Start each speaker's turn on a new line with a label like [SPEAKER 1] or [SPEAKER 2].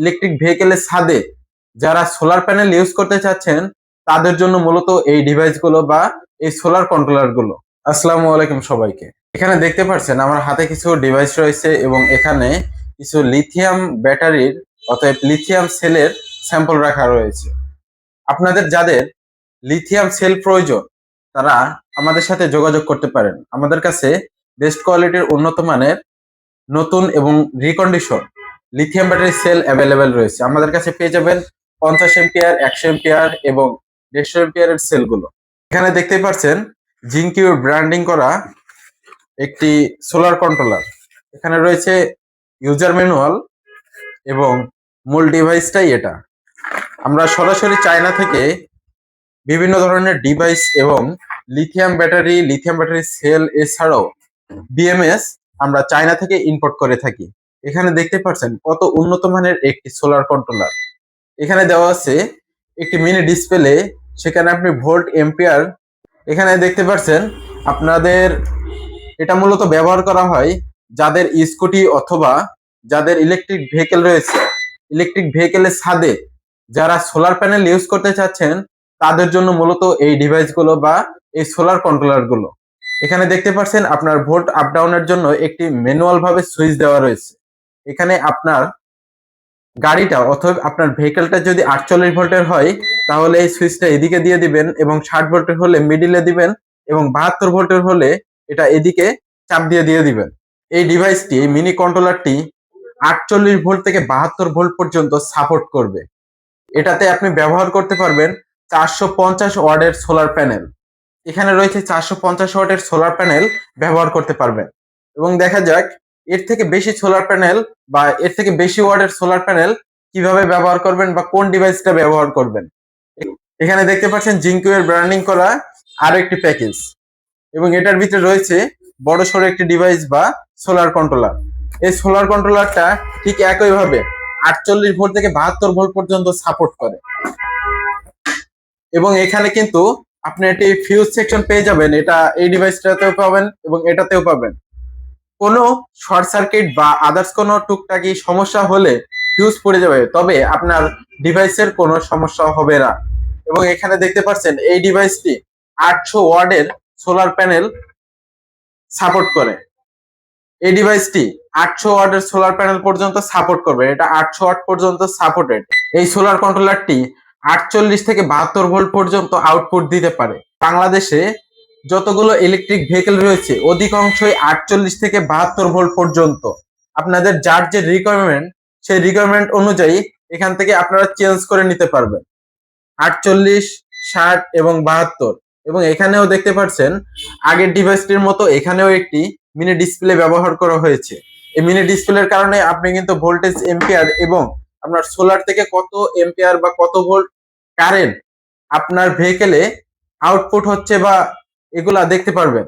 [SPEAKER 1] Electric ভেহিকেলের ছাদে যারা সোলার প্যানেল ইউজ করতে চাচ্ছেন, তাদের জন্য মূলত এই ডিভাইসগুলো বা এই সোলার কন্ট্রোলারগুলো। আসসালামু আলাইকুম সবাইকে। এখানে দেখতে পাচ্ছেন আমার হাতে কিছু ডিভাইস রয়েছে এবং এখানে কিছু লিথিয়াম ব্যাটারির অতএব লিথিয়াম সেলের স্যাম্পল রাখা রয়েছে। আপনাদের যাদের লিথিয়াম সেল প্রয়োজন, তারা আমাদের সাথে যোগাযোগ করতে পারেন। আমাদের কাছে বেস্ট কোয়ালিটির উন্নত মানের নতুন এবং recondition lithium battery cell available রয়েছে। আমাদের কাছে পেয়ে যাবেন পঞ্চাশ এম্পিয়ার একশো এম্পিয়ার এবং দেড়শো এম্পিয়ারের সেলগুলো এখানে দেখতে পাচ্ছেন জিঙ্কিউর ব্র্যান্ডিং করা একটি সোলার কন্ট্রোলার এখানে রয়েছে ইউজার ম্যানুয়াল এবং মূল ডিভাইসটাই এটা। আমরা সরাসরি চায়না থেকে বিভিন্ন ধরনের ডিভাইস এবং lithium battery lithium battery cell এছাড়াও বিএমএস আমরা চায়না থেকে ইম্পোর্ট করে থাকি। এখানে দেখতে পাচ্ছেন কত উন্নত মানের একটি সোলার কন্ট্রোলার এখানে দেওয়া আছে একটি মিনি ডিসপ্লে সেখানে আপনি ভোল্ট এম্পিয়ার এখানে দেখতে পাচ্ছেন আপনাদের এটা মূলত ব্যবহার করা হয় যাদের স্কুটি অথবা যাদের ইলেকট্রিক ভেহিকেল রয়েছে। ইলেকট্রিক ভেহিকেলের ছাদে যারা সোলার প্যানেল ইউজ করতে চাচ্ছেন, তাদের জন্য মূলত এই ডিভাইসগুলো বা এই সোলার কন্ট্রোলারগুলো। এখানে দেখতে পাচ্ছেন আপনার ভোল্ট আপ ডাউনের জন্য একটি ম্যানুয়াল ভাবে সুইচ দেওয়া রয়েছে। এখানে আপনার গাড়িটা অথবা আপনার ভেহিকেলটা যদি আটচল্লিশ ভোল্টের হয়, তাহলে এই সুইচটা এদিকে দিয়ে দিবেন এবং ষাট ভোল্টের হলে মিডিলে দিবেন এবং বাহাত্তর ভোল্টের হলে এটা এদিকে চাপ দিয়ে দিয়ে দিবেন। এই ডিভাইসটি এই মিনি কন্ট্রোলারটি আটচল্লিশ ভোল্ট থেকে বাহাত্তর ভোল্ট পর্যন্ত সাপোর্ট করবে। এটাতে আপনি ব্যবহার করতে পারবেন চারশো পঞ্চাশ ওয়ার্ডের সোলার প্যানেল এখানে রয়েছে চারশো পঞ্চাশ ওয়াটের সোলার প্যানেল ব্যবহার করতে পারবেন। এবং দেখা যাক এর থেকে বেশি সোলার প্যানেল বা এর থেকে বেশি ওয়ার্ডের সোলার প্যানেল কীভাবে ব্যবহার করবেন বা কোন ডিভাইসটা ব্যবহার করবেন? এখানে দেখতে পাচ্ছেন জিঙ্কুয়ের ব্র্যান্ডিং করা আরও একটি প্যাকেজ এবং এটার ভিতরে রয়েছে বড় সড়ো একটি ডিভাইস বা সোলার কন্ট্রোলার এই সোলার কন্ট্রোলারটা ঠিক একইভাবে আটচল্লিশ ভোল্ট থেকে বাহাত্তর ভোল্ট পর্যন্ত সাপোর্ট করে। এবং এখানে কিন্তু আপনি একটি ফিউজ সেকশন পেয়ে যাবেন। এটা এই ডিভাইসটাতেও পাবেন এবং এটাতেও পাবেন। কোনো শর্ট সার্কিট বা আদার্স কোনো টুকটাকি সমস্যা হলে ফিউজ পড়ে যাবে, তবে আপনার ডিভাইসের কোনো সমস্যা হবে না। এবং এখানে দেখতে পাচ্ছেন, এই ডিভাইসটি আটশো ওয়ার্ডের সোলার প্যানেল সাপোর্ট করে। এই ডিভাইসটি আটশো ওয়ার্ডের সোলার প্যানেল পর্যন্ত সাপোর্ট করবে। এটা আটশো ওয়াট পর্যন্ত সাপোর্টেড এই সোলার কন্ট্রোলারটি আটচল্লিশ থেকে বাহাত্তর ভোল্ট পর্যন্ত আউটপুট দিতে পারে। বাংলাদেশে যতগুলো ইলেকট্রিক ভেহিকেল রয়েছে, অধিকাংশই আটচল্লিশ থেকে বাহাত্তর ভোল্ট পর্যন্ত। আপনাদের যার যে রিকোয়ারমেন্ট সেই রিকোয়ারমেন্ট অনুযায়ী এখান থেকে আপনারা চেঞ্জ করে নিতে পারবেন। আটচল্লিশ, ষাট এবং বাহাত্তর। এবং এখানেও দেখতে পাচ্ছেন, আগের ডিভাইসটির মতো এখানেও একটি মিনি ডিসপ্লে ব্যবহার করা হয়েছে। এই মিনি ডিসপ্লের কারণে আপনি কিন্তু ভোল্টেজ এম্পিয়ার এবং আপনার সোলার থেকে কত এম্পিয়ার বা কত ভোল্ট কারেন্ট আপনার ভেহিকেলে আউটপুট হচ্ছে বা এগুলা দেখতে পারবেন।